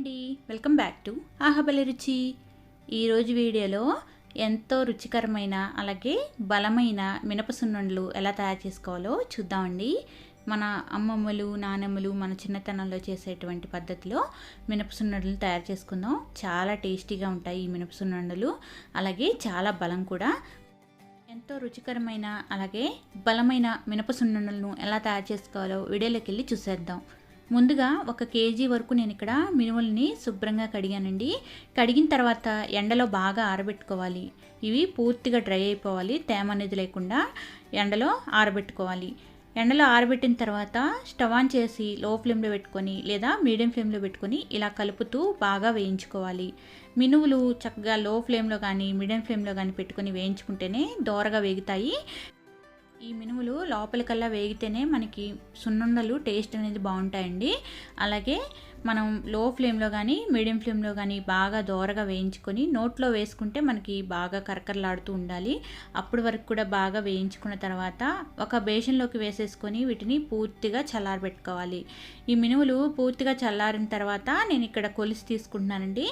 అండి. Welcome back to ఆహబలి రుచి. ఈరోజు వీడియోలో ఎంతో రుచికరమైన అలాగే బలమైన మినపసున్నుండలు ఎలా తయారు చేసుకోవాలో చూద్దామండి. మన అమ్మమ్మలు నానమ్మలు మన చిన్నతనంలో చేసేటువంటి పద్ధతిలో మినపసున్నుండలు తయారు చేసుకుందాం. చాలా టేస్టీగా ఉంటాయి ఈ మినపసున్నుండలు అలాగే చాలా బలం కూడా. ఎంతో రుచికరమైన అలాగే బలమైన మినపసున్నుండలను ఎలా తయారు చేసుకోవాలో వీడియోలోకి వెళ్ళి చూసేద్దాం. ముందుగా ఒక కేజీ వరకు నేను ఇక్కడ మినుములని శుభ్రంగా కడిగానండి. కడిగిన తర్వాత ఎండలో బాగా ఆరబెట్టుకోవాలి. ఇవి పూర్తిగా డ్రై అయిపోవాలి. తేమ అనేది లేకుండా ఎండలో ఆరబెట్టుకోవాలి. ఎండలో ఆరబెట్టిన తర్వాత స్టవ్ ఆన్ చేసి లో ఫ్లేమ్లో పెట్టుకొని లేదా మీడియం ఫ్లేమ్లో పెట్టుకొని ఇలా కలుపుతూ బాగా వేయించుకోవాలి. మినువులు చక్కగా లో ఫ్లేమ్లో కానీ మీడియం ఫ్లేమ్లో కానీ పెట్టుకొని వేయించుకుంటేనే దోరగా వేగుతాయి. ఈ మినుములు లోపలికల్లా వేగితేనే మనకి సున్నుండలు టేస్ట్ అనేది బాగుంటాయండి. అలాగే మనం లో ఫ్లేమ్లో కానీ మీడియం ఫ్లేమ్లో కానీ బాగా దోరగా వేయించుకొని నోట్లో వేసుకుంటే మనకి బాగా కరకరలాడుతూ ఉండాలి. అప్పటి వరకు కూడా బాగా వేయించుకున్న తర్వాత ఒక బేషన్లోకి వేసేసుకొని వీటిని పూర్తిగా చల్లారబెట్టుకోవాలి. ఈ మినుములు పూర్తిగా చల్లారిన తర్వాత నేను ఇక్కడ కొలిసి తీసుకుంటున్నానండి.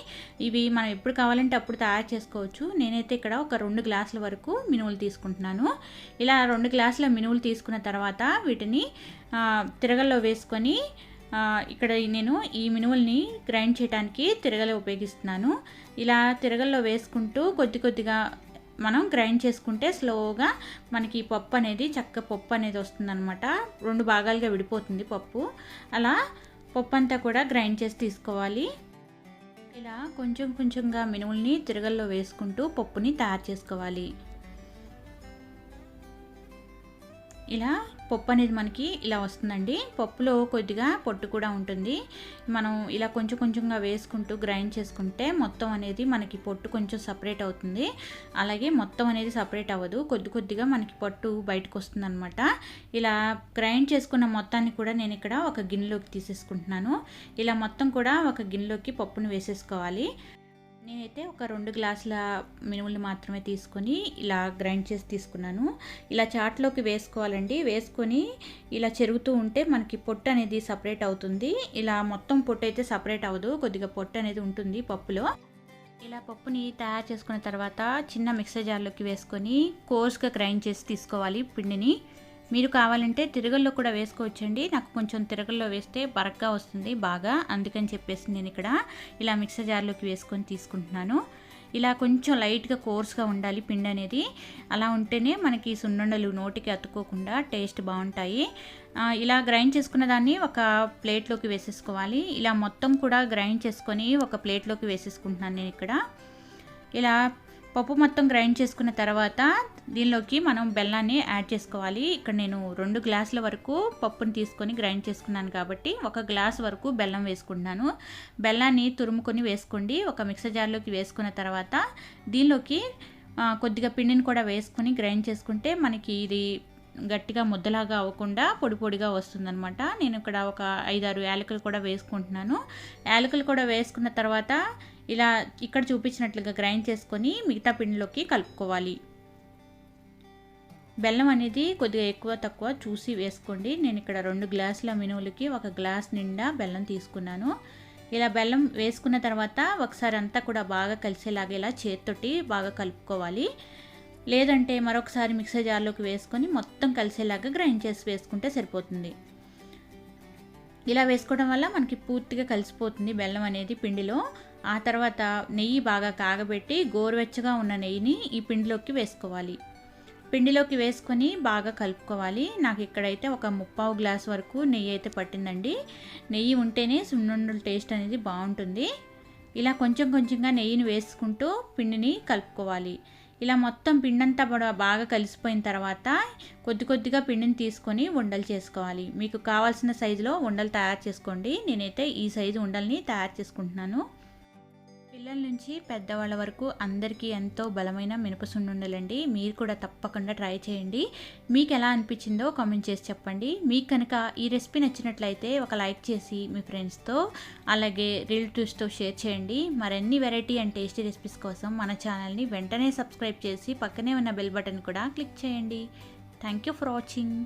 ఇవి మనం ఎప్పుడు కావాలంటే అప్పుడు తయారు చేసుకోవచ్చు. నేనైతే ఇక్కడ ఒక రెండు గ్లాసుల వరకు మినుములు తీసుకుంటున్నాను. ఇలా రెండు గ్లాసుల మినుములు తీసుకున్న తర్వాత వీటిని తిరగల్లో వేసుకొని ఇక్కడ నేను ఈ మినుముల్ని గ్రైండ్ చేయడానికి తిరగలు ఉపయోగిస్తున్నాను. ఇలా తిరగల్లో వేసుకుంటూ కొద్ది కొద్దిగా మనం గ్రైండ్ చేసుకుంటే స్లోగా మనకి పప్పు అనేది చక్క పప్పు అనేది వస్తుందన్నమాట. రెండు భాగాలుగా విడిపోతుంది పప్పు. అలా పప్పు అంతా కూడా గ్రైండ్ చేసి తీసుకోవాలి. ఇలా కొంచెం కొంచెంగా మినుముల్ని తిరగల్లో వేసుకుంటూ పప్పుని తయారు చేసుకోవాలి. ఇలా పప్పు అనేది మనకి ఇలా వస్తుందండి. పప్పులో కొద్దిగా పొట్టు కూడా ఉంటుంది. మనం ఇలా కొంచెం కొంచెంగా వేసుకుంటూ గ్రైండ్ చేసుకుంటే మొత్తం అనేది మనకి పొట్టు కొంచెం సపరేట్ అవుతుంది. అలాగే మొత్తం అనేది సపరేట్ అవ్వదు. కొద్ది కొద్దిగా మనకి పొట్టు బయటకు వస్తుందన్నమాట. ఇలా గ్రైండ్ చేసుకున్న మొత్తాన్ని కూడా నేను ఇక్కడ ఒక గిన్నెలోకి తీసేసుకుంటున్నాను. ఇలా మొత్తం కూడా ఒక గిన్నెలోకి పప్పును వేసేసుకోవాలి. నేనైతే ఒక రెండు గ్లాసుల మినుములు మాత్రమే తీసుకొని ఇలా గ్రైండ్ చేసి తీసుకున్నాను. ఇలా చాట్లోకి వేసుకోవాలండి. వేసుకొని ఇలా చెరుగుతూ ఉంటే మనకి పొట్టు అనేది సపరేట్ అవుతుంది. ఇలా మొత్తం పొట్టు అయితే సపరేట్ అవ్వదు. కొద్దిగా పొట్టు అనేది ఉంటుంది పప్పులో. ఇలా పప్పుని తయారు చేసుకున్న తర్వాత చిన్న మిక్సర్ జార్లోకి వేసుకొని కోర్స్గా గ్రైండ్ చేసి తీసుకోవాలి పిండిని. మీరు కావాలంటే తిరగల్లో కూడా వేసుకోవచ్చండి. నాకు కొంచెం తిరగల్లో వేస్తే బరగ్గా వస్తుంది బాగా. అందుకని చెప్పేసి నేను ఇక్కడ ఇలా మిక్సర్ జార్లోకి వేసుకొని తీసుకుంటున్నాను. ఇలా కొంచెం లైట్గా కోర్స్గా ఉండాలి పిండి అనేది. అలా ఉంటేనే మనకి సున్నుండలు నోటికి అతుక్కోకుండా టేస్ట్ బాగుంటాయి. ఇలా గ్రైండ్ చేసుకున్న దాన్ని ఒక ప్లేట్లోకి వేసేసుకోవాలి. ఇలా మొత్తం కూడా గ్రైండ్ చేసుకొని ఒక ప్లేట్లోకి వేసేసుకుంటున్నాను నేను ఇక్కడ. ఇలా పప్పు మొత్తం గ్రైండ్ చేసుకున్న తర్వాత దీనిలోకి మనం బెల్లాన్ని యాడ్ చేసుకోవాలి. ఇక్కడ నేను రెండు గ్లాసుల వరకు పప్పుని తీసుకొని గ్రైండ్ చేసుకున్నాను కాబట్టి ఒక గ్లాస్ వరకు బెల్లం వేసుకుంటున్నాను. బెల్లాన్ని తురుముకొని వేసుకోండి. ఒక మిక్సర్ జార్లోకి వేసుకున్న తర్వాత దీనిలోకి కొద్దిగా పిండిని కూడా వేసుకొని గ్రైండ్ చేసుకుంటే మనకి ఇది గట్టిగా ముద్దలాగా అవ్వకుండా పొడి పొడిగా వస్తుందనమాట నేను ఇక్కడ ఒక ఐదారు యాలకులు కూడా వేసుకుంటున్నాను. యాలకులు కూడా వేసుకున్న తర్వాత ఇలా ఇక్కడ చూపించినట్లుగా గ్రైండ్ చేసుకొని మిగతా పిండిలోకి కలుపుకోవాలి. బెల్లం అనేది కొద్దిగా ఎక్కువ తక్కువ చూసి వేసుకోండి. నేను ఇక్కడ రెండు గ్లాసుల మినువులకి ఒక గ్లాస్ నిండా బెల్లం తీసుకున్నాను. ఇలా బెల్లం వేసుకున్న తర్వాత ఒకసారి అంతా కూడా బాగా కలిసేలాగా ఇలా చేత్తోటి బాగా కలుపుకోవాలి. లేదంటే మరొకసారి మిక్సర్ జార్లోకి వేసుకొని మొత్తం కలిసేలాగా గ్రైండ్ చేసి వేసుకుంటే సరిపోతుంది. ఇలా వేసుకోవడం వల్ల మనకి పూర్తిగా కలిసిపోతుంది బెల్లం అనేది పిండిలో. ఆ తర్వాత నెయ్యి బాగా కాగబెట్టి గోరువెచ్చగా ఉన్న నెయ్యిని ఈ పిండిలోకి వేసుకోవాలి. పిండిలోకి వేసుకొని బాగా కలుపుకోవాలి. నాకు ఇక్కడైతే ఒక ముప్పావు గ్లాస్ వరకు నెయ్యి అయితే పట్టిందండి. నెయ్యి ఉంటేనే సున్నుండల టేస్ట్ అనేది బాగుంటుంది. ఇలా కొంచెం కొంచెంగా నెయ్యిని వేసుకుంటూ పిండిని కలుపుకోవాలి. ఇలా మొత్తం పిండంతా బాగా కలిసిపోయిన తర్వాత కొద్ది కొద్దిగా పిండిని తీసుకొని ఉండలు చేసుకోవాలి. మీకు కావాల్సిన సైజులో ఉండలు తయారు చేసుకోండి. నేనైతే ఈ సైజు ఉండల్ని తయారు చేసుకుంటున్నాను. పిల్లల నుంచి పెద్దవాళ్ళ వరకు అందరికీ ఎంతో బలమైన మినపసుండుండలండి మీరు కూడా తప్పకుండా ట్రై చేయండి. మీకు ఎలా అనిపించిందో కామెంట్ చేసి చెప్పండి. మీకు కనుక ఈ రెసిపీ నచ్చినట్లయితే ఒక లైక్ చేసి మీ ఫ్రెండ్స్తో అలాగే రిలేటివ్స్తో షేర్ చేయండి. మరిన్ని వెరైటీ అండ్ టేస్టీ రెసిపీస్ కోసం మన ఛానల్ని వెంటనే సబ్స్క్రైబ్ చేసి పక్కనే ఉన్న బెల్ బటన్ కూడా క్లిక్ చేయండి. Thank you for watching.